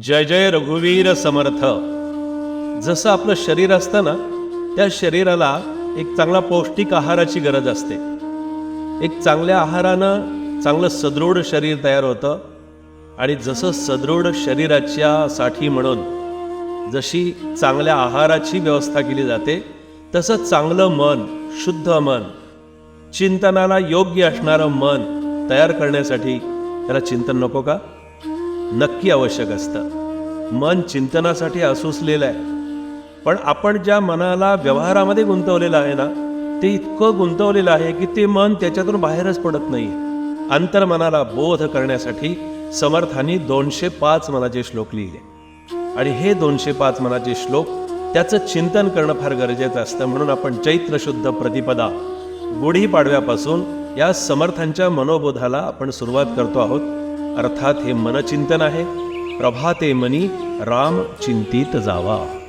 जय जय रघुवीर समर्थ. जसं आपलं शरीर असतं ना त्या शरीराला एक चांगला पौष्टिक आहाराची गरज असते. एक चांगल्या आहारानं चांगलं सदृढ शरीर तयार होतं. आणि जसं सदृढ शरीराच्या साठी म्हणून जशी चांगल्या आहाराची व्यवस्था केली जाते तसं चांगलं मन शुद्ध मन चिंतनाला योग्य असणारं मन तयार करण्यासाठी त्याला चिंतन नको का? नक्की आवश्यक असतं. मन चिंतनासाठी असूसलेलं आहे. पण आपण ज्या मनाला व्यवहारामध्ये गुंतवलेलं आहे ना ते इतकं गुंतवलेलं आहे की ते मन त्याच्यातून बाहेरच पडत नाही अंतर्मनाला बोध करण्यासाठी समर्थांनी दोनशे पाच मनाचे श्लोक लिहिले. आणि हे दोनशे पाच मनाचे श्लोक त्याचं चिंतन करणं फार गरजेचं असतं म्हणून आपण चैत्र शुद्ध प्रतिपदा गुढीपाडव्यापासून या समर्थांच्या मनोबोधाला आपण सुरुवात करतो आहोत. अर्थात हे मनचिंतन आहे. प्रभाते मनी राम चिंतित जावा.